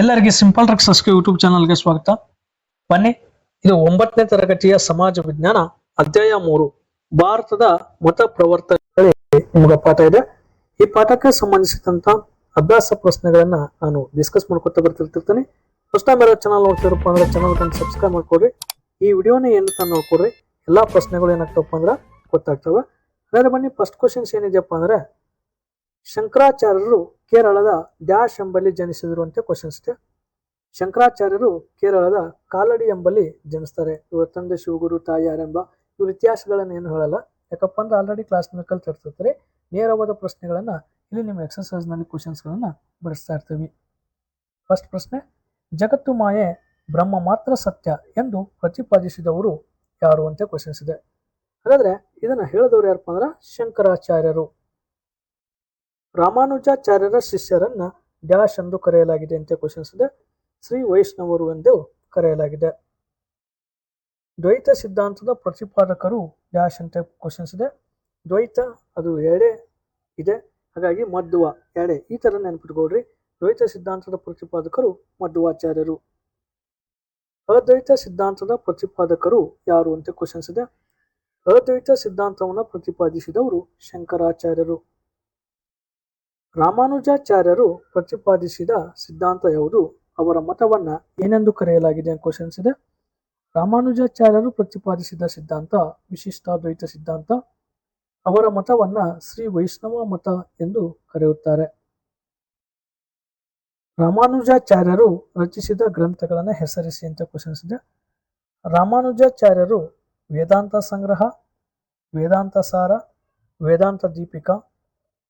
ಎಲ್ಲರಿಗೆ simple tricks ಅಸ್ಕೆ YouTube ಚಾನಲ್ಗೆ ಸ್ವಾಗತ. ಬನ್ನಿ, ಇದು ಒಂಬತ್ತನೇ ತರಗತಿಯ ಸಮಾಜ ವಿಜ್ಞಾನ, ಅಧ್ಯಾಯ ಮೂರು, ಭಾರತದ ಮತ ಪ್ರವರ್ತನೆ ನಿಮಗೆ ಪಾಠ ಇದೆ. ಈ ಪಾಠಕ್ಕೆ ಸಂಬಂಧಿಸಿದಂತ ಅಭ್ಯಾಸ ಪ್ರಶ್ನೆಗಳನ್ನ ನಾನು ಡಿಸ್ಕಸ್ ಮಾಡ್ಕೊತಾ ಬರ್ತಿರ್ತಿರ್ತೀನಿ ಫಸ್ಟ್ ಟೈಮ್ ಯಾರೋ ಚಾನಲ್ ನೋಡ್ತಿರಪ್ಪ ಅಂದ್ರೆ ಚಾನಲ್ ಸಬ್ಸ್ಕ್ರೈಬ್ ಮಾಡ್ಕೊಡ್ರಿ ಈ ವಿಡಿಯೋನ ಏನು ಅಂತ ನೋಡ್ಕೊಡ್ರಿ ಎಲ್ಲಾ ಪ್ರಶ್ನೆಗಳು ಏನಾಗ್ತವಪ್ಪ ಅಂದ್ರೆ ಗೊತ್ತಾಗ್ತವೆ. ಹಾಗಾದ್ರೆ ಬನ್ನಿ ಫಸ್ಟ್ ಕ್ವಶನ್ಸ್ ಏನಿದೆಯಪ್ಪ ಅಂದ್ರೆ ಶಂಕರಾಚಾರ್ಯರು ಕೇರಳದ ಡ್ಯಾಶ್ ಎಂಬಲ್ಲಿ ಜನಿಸಿದರು ಅಂತ ಕ್ವಶನ್ಸ್ ಇದೆ. ಶಂಕರಾಚಾರ್ಯರು ಕೇರಳದ ಕಾಲಡಿ ಎಂಬಲ್ಲಿ ಜನಿಸ್ತಾರೆ. ಇವರ ತಂದೆ ಶಿವಗುರು, ತಾಯಿ ಯಾರೆಂಬ ಇವ್ರ ಇತಿಹಾಸಗಳನ್ನ ಏನು ಹೇಳಲ್ಲ. ಯಾಕಪ್ಪ ಅಂದ್ರೆ ಆಲ್ರೆಡಿ ಕ್ಲಾಸ್ನಲ್ಲಿ ತರ್ತಿರ್ತಾರೆ ನೇರವಾದ ಪ್ರಶ್ನೆಗಳನ್ನು ಇಲ್ಲಿ ನಿಮ್ಮ ಎಕ್ಸರ್ಸೈಸ್ನಲ್ಲಿ ಕ್ವಶನ್ಸ್ ಗಳನ್ನ ಬಿಡಿಸ್ತಾ ಇರ್ತೀವಿ. ಫಸ್ಟ್ ಪ್ರಶ್ನೆ, ಜಗತ್ತು ಮಾಯೆ ಬ್ರಹ್ಮ ಮಾತ್ರ ಸತ್ಯ ಎಂದು ಪ್ರತಿಪಾದಿಸಿದವರು ಯಾರು ಅಂತ ಕ್ವಶನ್ಸ್ ಇದೆ. ಹಾಗಾದ್ರೆ ಇದನ್ನ ಹೇಳಿದವರು ಯಾರಪ್ಪ ಅಂದ್ರೆ ಶಂಕರಾಚಾರ್ಯರು. ರಾಮಾನುಜಾಚಾರ್ಯರ ಶಿಷ್ಯರನ್ನ ಡ್ಯಾಶ್ ಎಂದು ಕರೆಯಲಾಗಿದೆ ಅಂತ ಕ್ವಶನ್ಸ್ ಇದೆ ಶ್ರೀ ವೈಷ್ಣವರು ಎಂದು ಕರೆಯಲಾಗಿದೆ. ದ್ವೈತ ಸಿದ್ಧಾಂತದ ಪ್ರತಿಪಾದಕರು ಡ್ಯಾಶ್ ಅಂತ ಕ್ವಶನ್ಸ್ ಇದೆ ದ್ವೈತ ಅದು ಎಡೆ ಇದೆ. ಹಾಗಾಗಿ ಮಧ್ವ ಎಡೆ ಈ ಥರ ನೆನ್ಪಿಟ್ಕೊಳ್ರಿ. ದ್ವೈತ ಸಿದ್ಧಾಂತದ ಪ್ರತಿಪಾದಕರು ಮಧ್ವಾಚಾರ್ಯರು ಅದ್ವೈತ ಸಿದ್ಧಾಂತದ ಪ್ರತಿಪಾದಕರು ಯಾರು ಅಂತ ಕ್ವಶನ್ಸ್ ಇದೆ ಅದ್ವೈತ ಸಿದ್ಧಾಂತವನ್ನು ಪ್ರತಿಪಾದಿಸಿದವರು ಶಂಕರಾಚಾರ್ಯರು. ರಾಮಾನುಜಾಚಾರ್ಯರು ಪ್ರತಿಪಾದಿಸಿದ ಸಿದ್ಧಾಂತ ಯಾವುದು? ಅವರ ಮತವನ್ನ ಏನೆಂದು ಕರೆಯಲಾಗಿದೆ ಕ್ವಶನ್ಸ್ ಇದೆ. ರಾಮಾನುಜಾಚಾರ್ಯರು ಪ್ರತಿಪಾದಿಸಿದ ಸಿದ್ಧಾಂತ ವಿಶಿಷ್ಟಾದ್ವೈತ ಸಿದ್ಧಾಂತ, ಅವರ ಮತವನ್ನ ಶ್ರೀ ವೈಷ್ಣವ ಮತ ಎಂದು ಕರೆಯುತ್ತಾರೆ. ರಾಮಾನುಜಾಚಾರ್ಯರು ರಚಿಸಿದ ಗ್ರಂಥಗಳನ್ನು ಹೆಸರಿಸಿ ಅಂತ ಕ್ವಶನ್ಸ್ ಇದೆ. ರಾಮಾನುಜಾಚಾರ್ಯರು ವೇದಾಂತ ಸಂಗ್ರಹ, ವೇದಾಂತ ಸಾರ, ವೇದಾಂತ ದೀಪಿಕಾ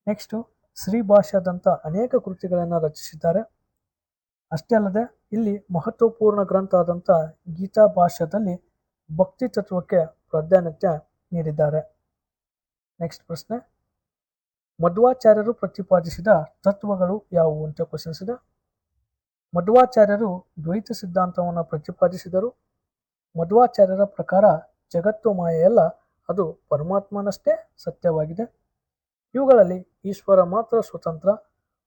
ನೆಕ್ಸ್ಟ್ ಶ್ರೀ ಭಾಷ್ಯದಂತ ಅನೇಕ ಕೃತಿಗಳನ್ನು ರಚಿಸಿದ್ದಾರೆ. ಅಷ್ಟೇ ಅಲ್ಲದೆ, ಇಲ್ಲಿ ಮಹತ್ವಪೂರ್ಣ ಗ್ರಂಥ ಆದಂಥ ಗೀತಾ ಭಾಷ್ಯದಲ್ಲಿ ಭಕ್ತಿ ತತ್ವಕ್ಕೆ ಪ್ರಾಧಾನ್ಯತೆ ನೀಡಿದ್ದಾರೆ. ನೆಕ್ಸ್ಟ್ ಪ್ರಶ್ನೆ. ಮಧ್ವಾಚಾರ್ಯರು ಪ್ರತಿಪಾದಿಸಿದ ತತ್ವಗಳು ಯಾವುವು ಅಂತ ಪ್ರಶ್ನಿಸಿದೆ. ಮಧ್ವಾಚಾರ್ಯರು ದ್ವೈತ ಸಿದ್ಧಾಂತವನ್ನು ಪ್ರತಿಪಾದಿಸಿದರು. ಮಧ್ವಾಚಾರ್ಯರ ಪ್ರಕಾರ ಜಗತ್ತು ಮಾಯೆಯಲ್ಲ, ಅದು ಪರಮಾತ್ಮನಷ್ಟೇ ಸತ್ಯವಾಗಿದೆ. ಇವುಗಳಲ್ಲಿ ಈಶ್ವರ ಮಾತ್ರ ಸ್ವತಂತ್ರ,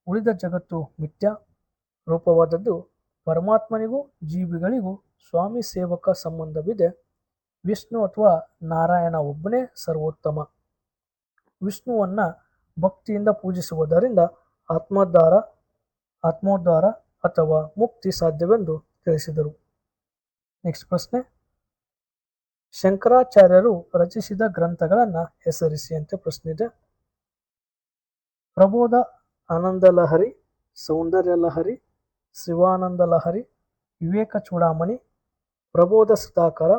ಉಳಿದ ಜಗತ್ತು ಮಿಥ್ಯ ರೂಪವಾದದ್ದು. ಪರಮಾತ್ಮನಿಗೂ ಜೀವಿಗಳಿಗೂ ಸ್ವಾಮಿ ಸೇವಕ ಸಂಬಂಧವಿದೆ. ವಿಷ್ಣು ಅಥವಾ ನಾರಾಯಣ ಒಬ್ಬನೇ ಸರ್ವೋತ್ತಮ. ವಿಷ್ಣುವನ್ನ ಭಕ್ತಿಯಿಂದ ಪೂಜಿಸುವುದರಿಂದ ಆತ್ಮೋದ್ಧಾರ ಆತ್ಮೋದ್ಧಾರ ಅಥವಾ ಮುಕ್ತಿ ಸಾಧ್ಯವೆಂದು ತಿಳಿಸಿದರು. ನೆಕ್ಸ್ಟ್ ಪ್ರಶ್ನೆ. ಶಂಕರಾಚಾರ್ಯರು ರಚಿಸಿದ ಗ್ರಂಥಗಳನ್ನ ಹೆಸರಿಸಿ ಅಂತ ಪ್ರಶ್ನೆ ಇದೆ. ಪ್ರಬೋಧ ಆನಂದ ಲಹರಿ, ಸೌಂದರ್ಯ ಲಹರಿ, ಶಿವಾನಂದ ಲಹರಿ, ವಿವೇಕ ಚೂಡಾಮಣಿ, ಪ್ರಬೋಧ ಸುಧಾಕರ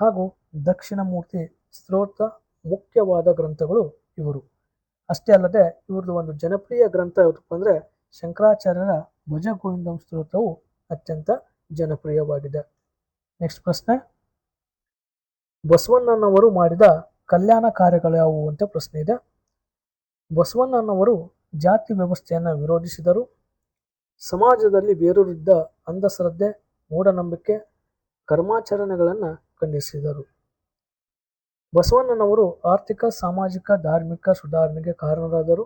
ಹಾಗೂ ದಕ್ಷಿಣಮೂರ್ತಿ ಸ್ತೋತ್ರ ಮುಖ್ಯವಾದ ಗ್ರಂಥಗಳು ಇವರು. ಅಷ್ಟೇ ಅಲ್ಲದೆ ಇವ್ರದ್ದು ಒಂದು ಜನಪ್ರಿಯ ಗ್ರಂಥ ಯಾವುದಪ್ಪ ಅಂದರೆ ಶಂಕರಾಚಾರ್ಯರ ಭುಜಗೋವಿಂದಂ ಸ್ತೋತ್ರವು ಅತ್ಯಂತ ಜನಪ್ರಿಯವಾಗಿದೆ. ನೆಕ್ಸ್ಟ್ ಪ್ರಶ್ನೆ. ಬಸವಣ್ಣನವರು ಮಾಡಿದ ಕಲ್ಯಾಣ ಕಾರ್ಯಗಳು ಯಾವುವು ಅಂತ ಪ್ರಶ್ನೆ ಇದೆ. ಬಸವಣ್ಣನವರು ಜಾತಿ ವ್ಯವಸ್ಥೆಯನ್ನು ವಿರೋಧಿಸಿದರು. ಸಮಾಜದಲ್ಲಿ ಬೇರೂರಿದ್ದ ಅಂಧಶ್ರದ್ಧೆ, ಮೂಢನಂಬಿಕೆ, ಕರ್ಮಾಚರಣೆಗಳನ್ನು ಖಂಡಿಸಿದರು. ಬಸವಣ್ಣನವರು ಆರ್ಥಿಕ, ಸಾಮಾಜಿಕ, ಧಾರ್ಮಿಕ ಸುಧಾರಣೆಗೆ ಕಾರಣರಾದರು.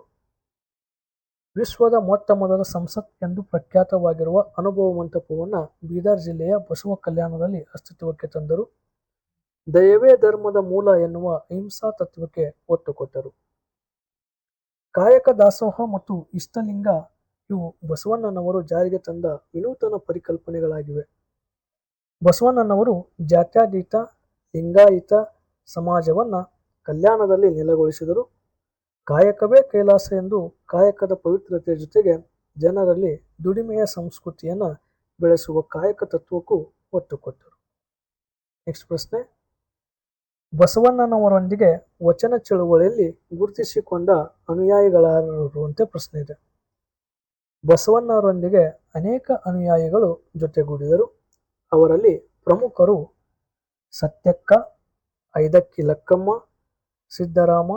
ವಿಶ್ವದ ಮೊತ್ತ ಮೊದಲ ಸಂಸತ್ ಎಂದು ಪ್ರಖ್ಯಾತವಾಗಿರುವ ಅನುಭವ ಮಂಟಪವನ್ನು ಬೀದರ್ ಜಿಲ್ಲೆಯ ಬಸವ ಕಲ್ಯಾಣದಲ್ಲಿ ಅಸ್ತಿತ್ವಕ್ಕೆ ತಂದರು. ದಯವೇ ಧರ್ಮದ ಮೂಲ ಎನ್ನುವ ಅಹಿಂಸಾ ತತ್ವಕ್ಕೆ ಒತ್ತು ಕೊಟ್ಟರು. ಕಾಯಕ ದಾಸೋಹ ಮತ್ತು ಇಷ್ಟಲಿಂಗ ಇವು ಬಸವಣ್ಣನವರು ಜಾರಿಗೆ ತಂದ ವಿನೂತನ ಪರಿಕಲ್ಪನೆಗಳಾಗಿವೆ. ಬಸವಣ್ಣನವರು ಜಾತ್ಯಾತೀತ, ಲಿಂಗಾಯಿತ ಸಮಾಜವನ್ನ ಕಲ್ಯಾಣದಲ್ಲಿ ನೆಲೆಗೊಳಿಸಿದರು. ಕಾಯಕವೇ ಕೈಲಾಸ ಎಂದು ಕಾಯಕದ ಪವಿತ್ರತೆಯ ಜೊತೆಗೆ ಜನರಲ್ಲಿ ದುಡಿಮೆಯ ಸಂಸ್ಕೃತಿಯನ್ನು ಬೆಳೆಸುವ ಕಾಯಕ ತತ್ವಕ್ಕೂ ಒತ್ತು ಕೊಟ್ಟರು. ನೆಕ್ಸ್ಟ್ ಪ್ರಶ್ನೆ. ಬಸವಣ್ಣನವರೊಂದಿಗೆ ವಚನ ಚಳುವಳಿಯಲ್ಲಿ ಗುರುತಿಸಿಕೊಂಡ ಅನುಯಾಯಿಗಳಾರರು ಅಂತ ಪ್ರಶ್ನೆ ಇದೆ. ಬಸವಣ್ಣರೊಂದಿಗೆ ಅನೇಕ ಅನುಯಾಯಿಗಳು ಜೊತೆಗೂಡಿದರು. ಅವರಲ್ಲಿ ಪ್ರಮುಖರು ಸತ್ಯಕ್ಕ ಐದಕ್ಕಿ ಲಕ್ಕಮ್ಮ ಸಿದ್ದರಾಮ,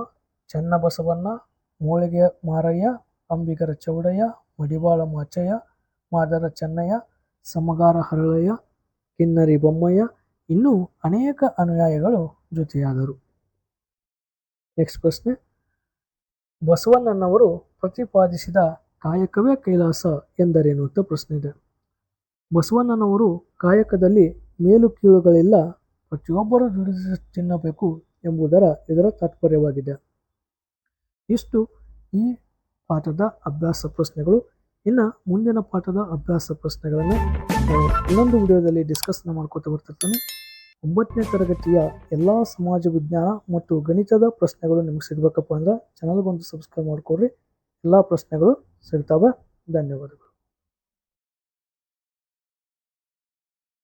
ಚನ್ನಬಸವಣ್ಣ, ಮೂಳಿಗೆ ಮಾರಯ್ಯ, ಅಂಬಿಗರ ಚೌಡಯ್ಯ, ಮಡಿವಾಳ ಮಾಚಯ್ಯ, ಮಾದರ ಚೆನ್ನಯ್ಯ, ಸಮಗಾರ ಹರಳಯ್ಯ, ಕಿನ್ನರಿ ಬೊಮ್ಮಯ್ಯ ಇನ್ನೂ ಅನೇಕ ಅನುಯಾಯಿಗಳು ಜೊತೆಯಾದರು. ನೆಕ್ಸ್ಟ್ ಪ್ರಶ್ನೆ. ಬಸವಣ್ಣನವರು ಪ್ರತಿಪಾದಿಸಿದ ಕಾಯಕವೇ ಕೈಲಾಸ ಎಂದರೇನು ಅಂತ ಪ್ರಶ್ನೆ ಇದೆ. ಬಸವಣ್ಣನವರು ಕಾಯಕದಲ್ಲಿ ಮೇಲು ಕೀಳುಗಳಿಲ್ಲ, ಪ್ರತಿಯೊಬ್ಬರೂ ದುಡಿದು ತಿನ್ನಬೇಕು ಎಂಬುದರ ಇದರ ತಾತ್ಪರ್ಯವಾಗಿದೆ. ಇಷ್ಟು ಈ ಪಾಠದ ಅಭ್ಯಾಸ ಪ್ರಶ್ನೆಗಳು. ಇನ್ನು ಮುಂದಿನ ಪಾಠದ ಅಭ್ಯಾಸ ಪ್ರಶ್ನೆಗಳನ್ನು ಇನ್ನೊಂದು ವಿಡಿಯೋದಲ್ಲಿ ಡಿಸ್ಕಸ್ ಮಾಡ್ಕೋತ ಬರ್ತಿರ್ತಾನೆ. ಒಂಬತ್ತನೇ ತರಗತಿಯ ಎಲ್ಲ ಸಮಾಜ ವಿಜ್ಞಾನ ಮತ್ತು ಗಣಿತದ ಪ್ರಶ್ನೆಗಳು ನಿಮ್ಗೆ ಸಿಗ್ಬೇಕಪ್ಪ ಅಂದ್ರೆ ಚಾನಲ್ಗೊಂದು ಸಬ್ಸ್ಕ್ರೈಬ್ ಮಾಡ್ಕೊಡ್ರಿ. ಎಲ್ಲ ಪ್ರಶ್ನೆಗಳು ಸಿಗ್ತಾವೆ. ಧನ್ಯವಾದಗಳು.